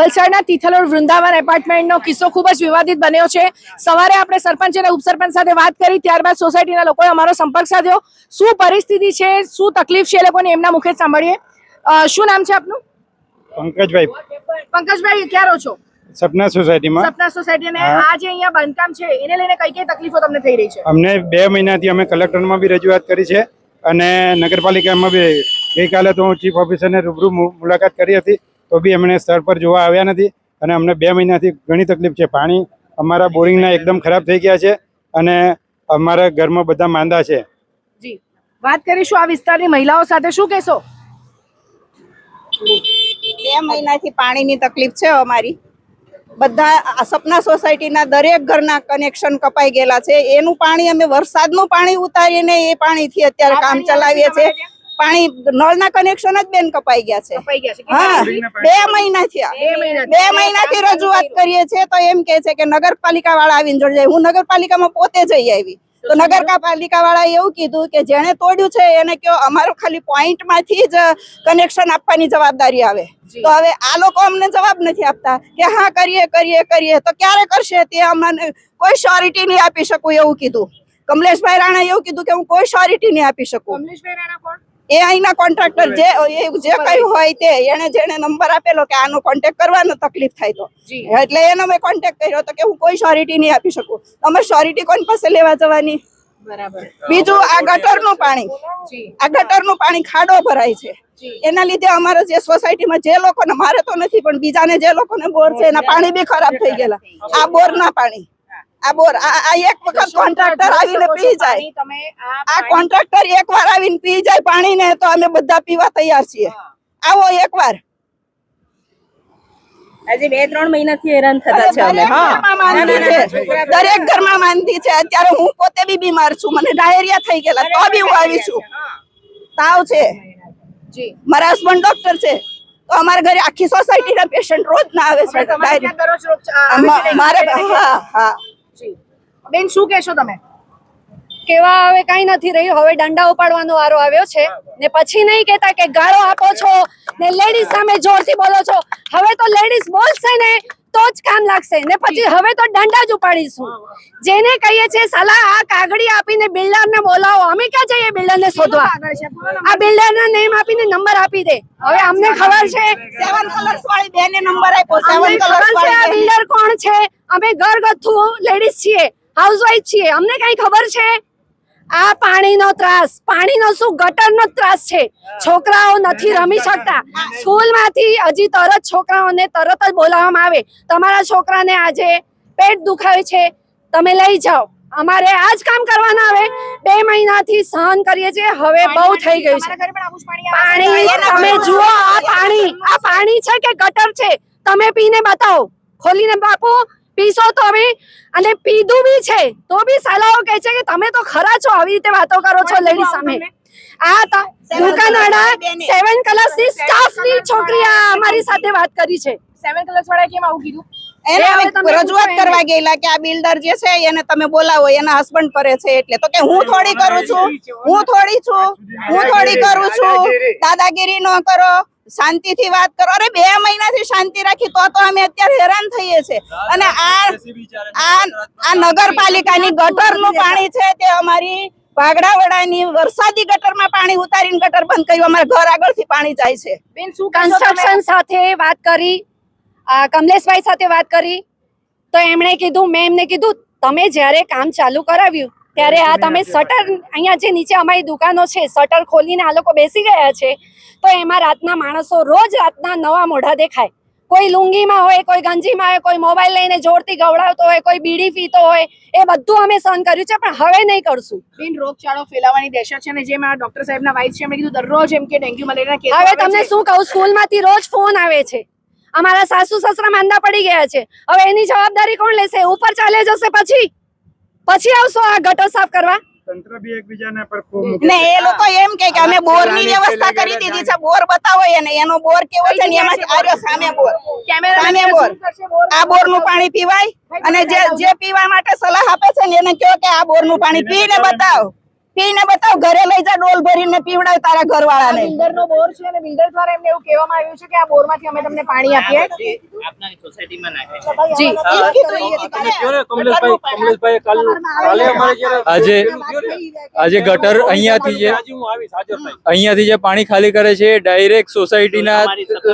વલસાડના તિથલોડ વૃંદાવન એપાર્ટમેન્ટનો કિસ્સો ખૂબ જ વિવાદિત બન્યો છે. સવારે આપણે સરપંચ અને ઉપસરપંચ સાથે વાત કરી ત્યારબાદ સોસાયટીના લોકોએ અમારો સંપર્ક સાધ્યો. શું પરિસ્થિતિ છે? શું તકલીફ છે એ લોકોને એમના મુખે સાંભળીએ. શું નામ છે આપનું? પંકજભાઈ. પંકજભાઈ ક્યાં રહો છો? સપના સોસાયટીમાં. સપના સોસાયટી અને આ જે અહીંયા બાંધકામ છે એને લઈને કઈ કઈ તકલીફો તમને થઈ રહી છે? અમને બે મહિનાથી અમે કલેક્ટરમાં બી રજૂઆત કરી છે અને નગરપાલિકામાં બી ગઈકાલે તો હું ચીફ ઓફિસરને રૂબરૂ મુલાકાત કરી હતી. તો બી એમણે સ્થળ પર જોવા આવ્યા નથી અને અમને બે મહિનાથી ઘણી તકલીફ છે. પાણી અમારા બોરિંગના એકદમ ખરાબ થઈ ગયા છે અને અમારા ઘરમાં બધા માંદા છે. જી. વાત કરીશું આ વિસ્તારની મહિલાઓ સાથે. શું કહેશો? બે મહિનાથી પાણીની તકલીફ છે અમારી. બધા આ સપના સોસાયટીના દરેક ઘરના કનેક્શન કપાઈ ગયેલા છે. એનું પાણી અમે વરસાદનું પાણી ઉતારીને એ પાણીથી અત્યારે કામ ચલાવીએ છીએ. પાણી નળના કનેક્શન જ બેન કપાઈ ગયા છે. હા બે મહિના થયા. બે મહિનાથી. રજૂઆત કરીએ છીએ તો એમ કે છે કે નગરપાલિકા વાળા આવીને જોડે જાય. હું નગરપાલિકામાં પોતે જઈ આવી. તો નગરપાલિકા વાળા એવું કીધું કે જેણે તોડ્યું છે એને કયો અમારું ખાલી પોઈન્ટમાંથી જ કનેક્શન આપવાની જવાબદારી આવે. તો હવે આ લોકો અમને જવાબ નથી આપતા કે હા કરીએ કરીએ કરીએ. તો ક્યારે કરશે? તે અમને કોઈ શ્યોરિટી નહીં આપી શકું એવું કીધું. કમલેશભાઈ રાણા એવું કીધું કે હું કોઈ શ્યોરિટી નહીં આપી શકું. કમલેશભાઈ રાણા કોણ? એ અહીંના કોન્ટ્રાક્ટર જે એ જે કઈ હોય તે એને જેને નંબર આપેલો કે આનો કોન્ટેક્ટ કરવાનો તકલીફ થાય તો. એટલે એનો મેં કોન્ટેક્ટ કર્યો તો કે હું કોઈ સોરિટી નહીં આપી શકું. તમે સોરિટી કોણ પાસે લેવા જવાની? બીજું આ ગટરનું પાણી. આ ગટરનું પાણી ખાડો ભરાય છે. એના લીધે અમારા જે સોસાયટીમાં જે લોકોને મારે તો નથી પણ બીજાને જે લોકોને બોર છે એના પાણી બી ખરાબ થઈ ગયેલા. આ બોરના પાણી. આ બોર આ એક વખત કોન્ટ્રાક્ટર આવીને પી જાય. તમે આ કોન્ટ્રાક્ટર એક એકવાર આવીને પી જાય પાણી ને તો અમે બધા પીવા તૈયાર છીએ. આવો એકવાર આજે બે ત્રણ મહિનાથી હેરાન થતા છે અમે. દરેક હા. ઘરમાં માંદી છે. દરેક ઘરમાં માંદી છે. અત્યારે હું પોતે બી બીમાર છું. મને ડાયરિયા થઈ ગયેલા. તો બી હું આવી છું. તાવ છે. મારા હસબન્ડ ડોક્ટર છે. તો અમારા ઘરે આખી સોસાયટીના પેશન્ટ રોજ ના આવે છે? મારે હા હા. જી. બેન, શું કહેશો તમે? કેવા હવે કઈ નથી રહ્યું. હવે દંડા ઉપાડવાનો વારો આવ્યો છે. ને પછી નહીં કેતા કે ગાળો આપો છો ને લેડીઝ સામે જોરથી બોલો છો. હવે તો લેડીઝ બોલશે ને. તો જ કામ લાગશે. ને પછી હવે તો દંડા જ ઉપાડીશું. જેને કહીએ છીએ સલાહ આ કાગડી આપીને બિલ્ડર ને બોલાવો. અમે ક્યાં જઈએ બિલ્ડર ને શોધવા. આ બિલ્ડર ના. નેમ આપીને નંબર આપી દે. હવે અમને ખબર છે. સેવન કલર્સ વાળી બેને નંબર આપ્યો. સેવન કલર્સ વાળી આ બિલ્ડર કોણ છે? અમે ઘરગથ્થુ લેડીઝ છીએ હાઉસવાઈફ છીએ. અમને કઈ ખબર છે? આ પાણીનો ત્રાસ પાણીનો શું ગટરનો ત્રાસ છે? છોકરાઓ નથી રમી શકતા. સ્કૂલમાંથી હજી તરત છોકરાઓને તરત જ બોલાવવામાં આવે. તમારા છોકરાને આજે પેટ દુખાય છે. તમે લઈ જાઓ. અમારે આ જ કામ કરવાના આવે. બે મહિનાથી સહન કરીએ છીએ. હવે બહુ થઈ ગયું છે? પાણી તમે જુઓ આ પાણી આ પાણી છે કે ગટર છે? તમે પીને બતાવો. ખોલીને બાપુ પીશો તો હવે અને પીધું બી છે તો બી સલાહો કહે છે કે તમે તો ખરા છો આવી રીતે વાતો કરો છો લેડી સામે. આ ત- દુકાનવાળા સેવન સ્ટાફની છોકરી આ અમારી સાથે વાત કરી છે. સેવન કલર્સ વાળા કેમ આવું કીધું? એને હવે અમે રજૂઆત કરવા ગયેલા કે આ બિલ્ડર જે છે એને તમે બોલાવો એના હસબન્ડ કરે છે એટલે. તો કે હું થોડી કરું છું હું થોડી છું. હું થોડી કરું છું દાદાગીરી ન કરો. શાંતિથી વાત કરો. અરે બે મહિનાથી શાંતિ રાખી તો તો અમે અત્યારે હેરાન થઈએ છે. અને આ આ આ નગરપાલિકાની ગટરનું પાણી છે તે અમારી ભાગડાવડાની વરસાદી ગટરમાં પાણી ઉતારીને ગટર બંધ કર્યું. અમારા ઘર આગળથી પાણી જાય છે. બેન શું? કન્સ્ટ્રક્શન સાથે વાત કરી આ કમલેશભાઈ સાથે વાત કરી તો એમણે કીધું મેં એમને કીધું તમે જ્યારે કામ ચાલુ કરાવ્યું ત્યારે આ તમે શટર અહીંયા જે નીચે અમારી દુકાનો છે શટર ખોલીને આ લોકો બેસી ગયા છે તો એમાં રાતના માણસો રોજ રાતના નવા મોઢા દેખાય. કોઈ લુંગીમાં હોય કોઈ ગંજીમાં હોય કોઈ મોબાઈલ લઈને જોરથી ગવડાવતો હોય કોઈ બીડી પીતો હોય એ બધું અમે સહન કર્યું છે પણ હવે નહીં કરશું. બિન રોગચાળો ફેલાવાની દહેશત છે ને જે મારા ડોક્ટર સાહેબના વાઇફ છે એમણે કીધું દરરોજ એમ કે ડેન્ગ્યુ મલેરિયા કેસ હવે તમને શું કહું સ્કૂલમાંથી રોજ ફોન આવે છે. અમારા સાસુ સસરા માંદા પડી ગયા છે. હવે એની જવાબદારી કોણ લેશે? ઉપર ચાલે જશે પછી? પછી આવશો આ ગટર સાફ કરવા? તંત્ર બી એકબીજાને પર ને એ લોકો એમ કે કે અમે બોરની વ્યવસ્થા કરી દીધી છે બોર બતાવો એને. એનો બોર કેવો છે ને એમાં આર્યો સામે બોર. સામે બોર. આ બોરનું પાણી પીવાય અને જે જે પીવા માટે સલાહ આપે છે ને એને કહો કે આ બોરનું પાણી પીને બતાવ. પીને બતાવ ઘરે લઈ જા ડોલ ભરીને પીવડાવ તારા ઘરવાળાને. બિલ્ડર નો બોર છે અને બિલ્ડર દ્વારા એમને એવું કહેવામાં આવ્યું છે કે આ બોરમાંથી અમે તમને પાણી આપીએ. આપના સોસાયટીમાં નાખે જી. કમલેશભાઈ કમલેશભાઈ કાલે અમારે આજે આજે ગટર અહીંયાથી જે અહીંયાથી જે પાણી ખાલી કરે છે ડાયરેક્ટ સોસાયટીના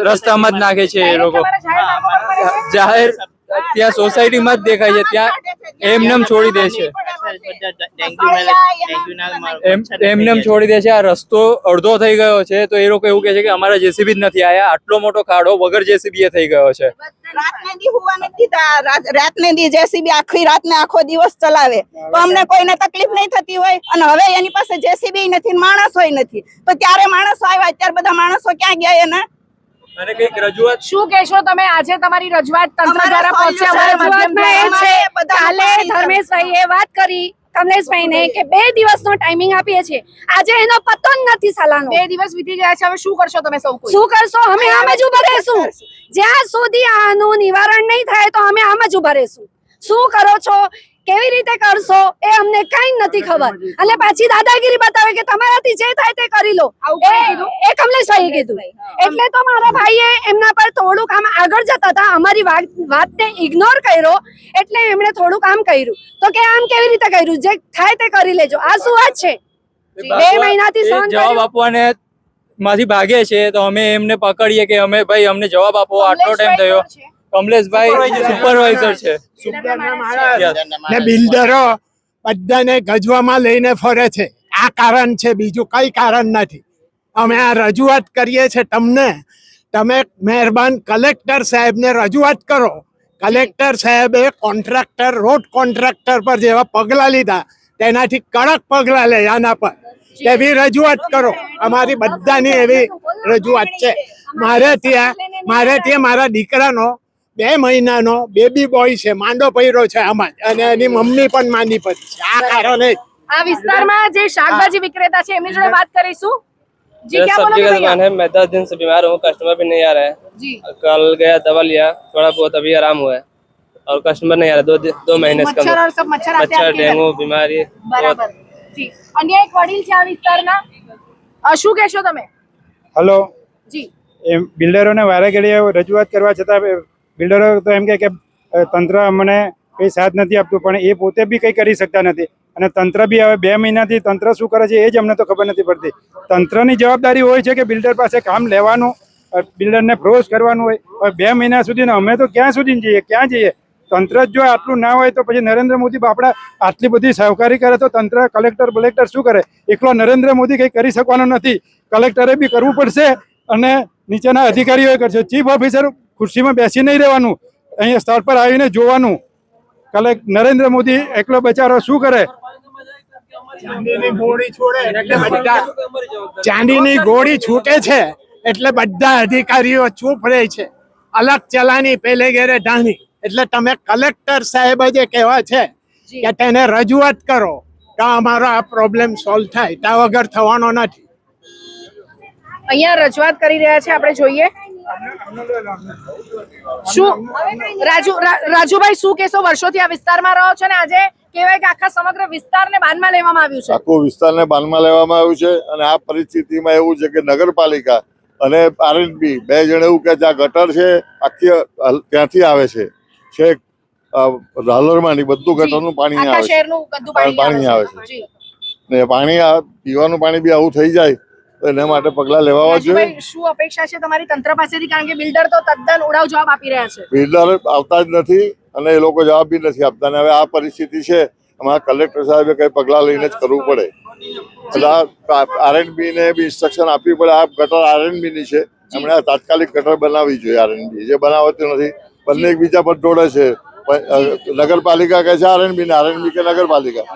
રસ્તામાં જ નાખે છે એ લોકો. જાહેર ત્યાં સોસાયટીમાં જ દેખાય છે. ત્યાં એમનેમ છોડી દે છે. એમનેમ છોડી દે છે. આ રસ્તો અડધો થઈ ગયો છે. તો એ લોકો એવું કે છે કે અમારા જેસીબી જ નથી આયા. આટલો મોટો ખાડો વગર જેસીબી એ થઈ ગયો છે. રાતને દી હુવા નથી દીધા રાત- ને દી જેસીબી આખી રાતને આખો દિવસ ચલાવે. તો અમને કોઈને તકલીફ નહીં થતી હોય. અને હવે એની પાસે જેસીબી નથી માણસ હોય નથી. તો ત્યારે માણસો આવ્યા. અત્યારે બધા માણસો ક્યાં ગયા એના? અને કંઈક રજૂઆત? શું કહેશો તમે? આજે તમારી રજૂઆત તંત્ર દ્વારા પહોંચ્યા અમારા solution એ છે. કાલે ધર્મેશભાઈ એ વાત કરી કમલેશભાઈને કે બે દિવસનો ટાઈમિંગ આપીએ છીએ. આજે એનો પતો જ નથી સાલાનો. બે દિવસ વીતી ગયા છે હવે શું કરશો તમે સૌ કોઈ? શું કરશો? અમે આમ જ ઊભા રહેશું. જ્યાં સુધી આનું નિવારણ નહીં થાય તો અમે આમ જ ઊભા રહેશું. શું કરો છો? કેવી રીતે કરશો? એ અમને કઈ નથી ખબર. અને પાછી દાદાગીરી બતાવે કે તમારાથી જે થાય તે કરી લો. એ કીધું? એ કમલેશભાઈએ કીધું. એટલે તો મારા ભાઈએ એમના પર થોડું કામ આગળ જતા હતા અમારી વાત વાતને ઇગ્નોર કર્યો એટલે એમણે થોડું કામ કર્યું. તો કે આમ કેવી રીતે કર્યું? જે થાય તે કરી લેજો. આ શું વાત છે? બે મહિનાથી જવાબ. આપવાને માંથી ભાગે છે તો અમે એમને પકડીએ કે અમે ભાઈ અમને જવાબ આપો. આટલો ટાઈમ થયો. કમલેશભાઈ સુપરવાઇઝર છે. ને બિલ્ડરો બધાને ગજવામાં લઈને ફરે છે. આ કારણ છે બીજું કઈ કારણ નથી. અમે આ રજૂઆત કરીએ છે તમને. તમે મહેરબાન કલેક્ટર સાહેબને રજૂઆત કરો. કલેક્ટર સાહેબે કોન્ટ્રાક્ટર રોડ કોન્ટ્રાક્ટર પર જેવા પગલાં લીધા તેનાથી કડક પગલાં લે આના પર. તેવી રજૂઆત કરો. અમારી બધાની એવી રજૂઆત છે. મારે ત્યાં મારે ત્યાં મારા દીકરાનો બે મહિનાનો બેબી બોય છે માંડો પૈરો છે આમાં જ. અને એની મમ્મી પણ માંદી પડી છે આ કારણે જ. આ વિસ્તારમાં જે શાકભાજી વિક્રેતા છે એમની જોડે વાત કરીશું જી मेरा ક્યાં सब्जी का બોલો दुकान है मैं दस दिन से बीमार हूँ कस्टमर भी नहीं आ रहा है જી कल गया दवा लिया थोड़ा बहुत अभी आराम हुआ है और कस्टमर नहीं आ रहा दो दिन- दो महीने से મચ્છર कम और सब मच्छर आते हैं मच्छर आपके घर? डेंगू बीमारी बहुत બરાબર જી અન્ય એક વડીલ છે આ વિસ્તારના અ, શું કહેશો તમે હલો જી એમ બિલ્ડરોને વારે ઘડીએ રજૂઆત કરવા છતાં બિલ્ડરો તો એમ કે તંત્ર અમને કંઈ સાથ નથી આપતું, પણ એ પોતે બી કંઈ કરી શકતા નથી. અને તંત્ર બી હવે બે મહિનાથી તંત્ર શું કરે છે એ જ અમને તો ખબર નથી પડતી. તંત્રની જવાબદારી હોય છે કે બિલ્ડર પાસે કામ લેવાનું બિલ્ડરને ફ્રોઝ કરવાનું હોય. હવે બે મહિના સુધી અમે તો ક્યાં સુધી જઈએ, ક્યાં જઈએ? તંત્ર જો આટલું ના હોય તો પછી નરેન્દ્ર મોદી બાપડા આટલી બધી સહકારી કરે તો તંત્ર, કલેક્ટર, બલેક્ટર શું કરે? એકલો નરેન્દ્ર મોદી કંઈ કરી શકવાનો નથી. કલેક્ટરે બી કરવું પડશે અને નીચેના અધિકારીઓએ કરશે. ચીફ ઓફિસર ખુરશીમાં બેસી નહીં રહેવાનું. અહીંયા સ્થળ પર આવીને જોવાનું. કલેક્ટ નરેન્દ્ર મોદી એકલો બચારો શું કરે? ચાંદીની ગોળી છોડે એટલે બધા ચાંદીની ગોળી છૂટે છે એટલે બધા અધિકારીઓ ચૂપ રહે છે. અલગ ચલાની પેલે ઘેરે ઢાણી. એટલે તમે કલેક્ટર સાહેબ જે કહેવા છે કે તેને રજૂઆત કરો તો અમારો આ પ્રોબ્લેમ સોલ્વ થાય. ત્યાં વગર થવાનો નથી. અહીંયા રજૂઆત કરી રહ્યા છે આપણે જોઈએ. શું? રાજુ રાજુભાઈ શું કેશો વર્ષોથી આ વિસ્તારમાં રહો છો ને આજે? કહેવાય કે આખા સમગ્ર વિસ્તારને બાનમાં લેવામાં આવ્યું છે. આખો વિસ્તારને બાનમાં લેવામાં આવ્યું છે અને આ પરિસ્થિતિમાં એવું છે કે નગરપાલિકા અને આરએનબી બે જણ એવું કે જ્યાં ગટર છે આખી ત્યાંથી આવે છે. છેક રાલરમાંની બધું ગટરનું પાણી આવે છે. પાણી આવે છે. ને પાણી પીવાનું પાણી બી આવું થઈ જાય. એના માટે પગલાં લેવા જોઈએ. શું અપેક્ષા છે તમારી તંત્ર પાસેથી? કારણ કે બિલ્ડર તો તદ્દન ઉડાવ જવાબ આપી રહ્યા છે. બિલ્ડર આવતા જ નથી અને એ લોકો જવાબ બી નથી આપતા. અને હવે આ પરિસ્થિતિ છે અમારા કલેક્ટર સાહેબે કઈ પગલાં લઈને જ કરવું પડે. એટલે આરએનબી ને બી ઇન્સ્ટ્રક્શન આપવી પડે. આ ગટર આરએનબી ની છે. એમણે તાત્કાલિક ગટર બનાવવી જોઈએ આરએનબી જે બનાવતું નથી બંને એકબીજા પર જોડે છે. નગરપાલિકા કહે છે આરએનબી ને આરએનબી કે નગરપાલિકા.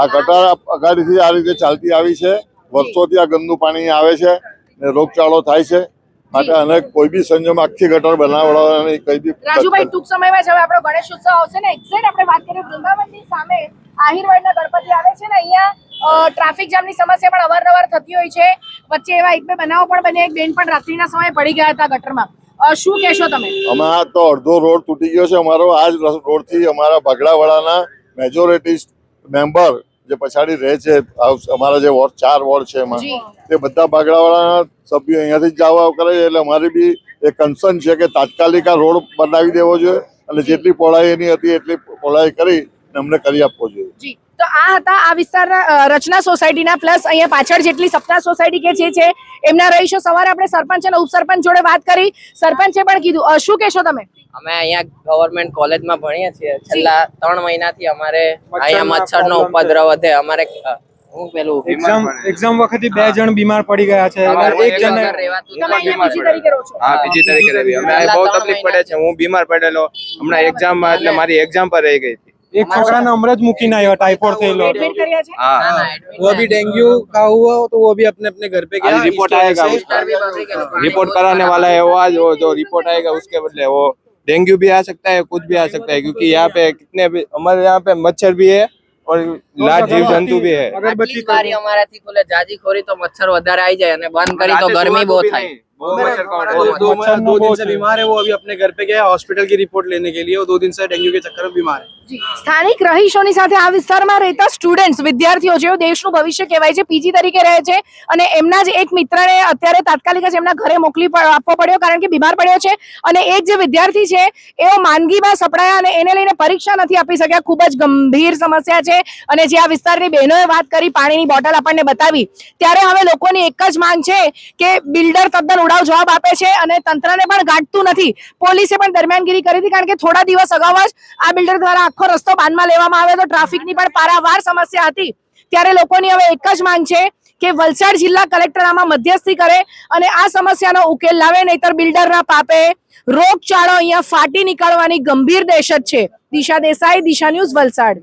આ ગટર અગાડીથી આ રીતે ચાલતી આવી છે. વર્ષોથી આ ગંદુ પાણી આવે છે ને રોગચાળો થાય છે માટે અને કોઈ બી સંજોગ આખી ગટર બનાવવાની કઈ બી રાજુભાઈ ટૂંક સમયમાં જ હવે આપણો ગણેશ ઉત્સવ આવશે ને? એક્ઝેક્ટ આપણે વાત કરીએ વૃંદાવનની સામે. આહિરવાડના ગણપતિ આવે છે ને અહીંયા ટ્રાફિક જામની સમસ્યા પણ અવારનવાર થતી હોય છે. વચ્ચે એવા એક બે બનાવો પણ બન્યા. એક બેન પણ રાત્રિના સમયે પડી ગયા હતા ગટરમાં. શું કહેશો તમે? અમારા તો અડધો રોડ તૂટી ગયો છે. અમારો આ જ રોડથી અમારા ભગડાવાળાના મેજોરિટી મેમ્બર જે પછાડી રહે છે અમારા જે વોર્ડ ચાર વોર્ડ છે એમાં તે બધા બાગડાવાળાના સભ્યો અહીંયાથી જ આવવા આવ કરે છે એટલે અમારી બી એક કન્સર્ન છે કે તાત્કાલિક આ રોડ બનાવી દેવો જોઈએ અને જેટલી પહોળાઈ એની હતી એટલી પહોળાઈ કરી અને અમને કરી આપવો જોઈએ. તો આ હતા આ વિસ્તારના રચના સોસાયટીના પ્લસ અહીંયા પાછળ જેટલી સપ્તાહ સોસાયટી કે જે છે એમના રહીશો સવારે આપણે સરપંચ અને ઉપસરપંચ જોડે વાત કરી. સરપંચે પણ કીધું અ, શું કહેશો તમે? અમે અહીંયા ગવર્મેન્ટ કોલેજમાં ભણીએ છીએ. છેલ્લા ત્રણ મહિનાથી અમારે અહીંયા મચ્છરનો ઉપદ્રવ વધે. અમારે હું પેલું એક્ઝામ એક્ઝામ વખતે બે જણ બીમાર પડી ગયા છે. એક જણ બીજી તરીકે હા બીજી તરીકે અમે બહુ તકલીફ પડે છે. હું બીમાર પડેલો. હમણાં એક્ઝામ એટલે મારી એક્ઝામ પર રહી ગઈ. એક છોકરાને હમણાં જ મૂકીને આવ્યો ટાઈફોઇડ થયેલો હતો એડમિટ કર્યા છે हाँ ના, हाँ ના, admit वो अभी डेंगू का हुआ तो वो अभी अपने अपने घर पे गया आज रिपोर्ट इसकी वजह आएगा से- उसका भी public है, पानी रिपोर्ट कराने वाला है वो आज वो जो रिपोर्ट आएगा उसके बदले वो डेंगू भी आ सकता है कुछ भी आ सकता है क्योंकि यहाँ पे कितने भी हमारे यहाँ पे मच्छर भी है और लार्ज जीव जंतु भी है આટલી જ બારી અમારાથી ખુલે જાજી ખોરી તો મચ્છર વધારે આવી જાય અને બંધ કરી તો ગરમી બહુ થાય बहुत मच्छर काट दो, रहे दो, हैं। मच्छर दो दिन से बीमार है वो अभी अपने घर पे गया है हॉस्पिटल की रिपोर्ट लेने के लिए वो दो दिन से डेंगू के चक्कर में बीमार है જી. સ્થાનિક રહીશોની સાથે આ વિસ્તારમાં રહેતા સ્ટુડન્ટ્સ વિદ્યાર્થીઓ જેઓ દેશનું ભવિષ્ય કહેવાય છે પીજી તરીકે રહે છે અને એમના જ એક મિત્રને અત્યારે તાત્કાલિક જ એમના ઘરે મોકલી પ- આપવો પડ્યો કારણ કે બીમાર પડ્યો છે અને એક જે વિદ્યાર્થી છે એઓ માંદગીમાં સપડાયા અને એને લઈને પરીક્ષા નથી આપી શક્યા ખૂબ જ ગંભીર સમસ્યા છે અને જે આ વિસ્તારની બહેનોએ વાત કરી પાણીની બોટલ આપણને બતાવી ત્યારે હવે લોકોની એક જ માંગ છે કે બિલ્ડર તદ્દન ઉડાવ જવાબ આપે છે અને તંત્રને પણ ગાંઠતું નથી. પોલીસે પણ દરમિયાનગીરી કરી હતી કારણ કે થોડા દિવસ અગાઉ જ આ બિલ્ડર દ્વારા આખો રસ્તો બાંધમાં લેવામાં આવ્યો તો ટ્રાફિકની પણ પારાવાર સમસ્યા હતી. ત્યારે લોકોની હવે એક જ માંગ છે કે વલસાડ જિલ્લા કલેક્ટર આમાં મધ્યસ્થી કરે અને આ સમસ્યાનો ઉકેલ લાવે, નહીતર બિલ્ડરના પાપે રોગચાળો અહીંયા ફાટી નીકળવાની ગંભીર દહેશત છે. દિશા દેસાઈ, દિશા ન્યૂઝ વલસાડ.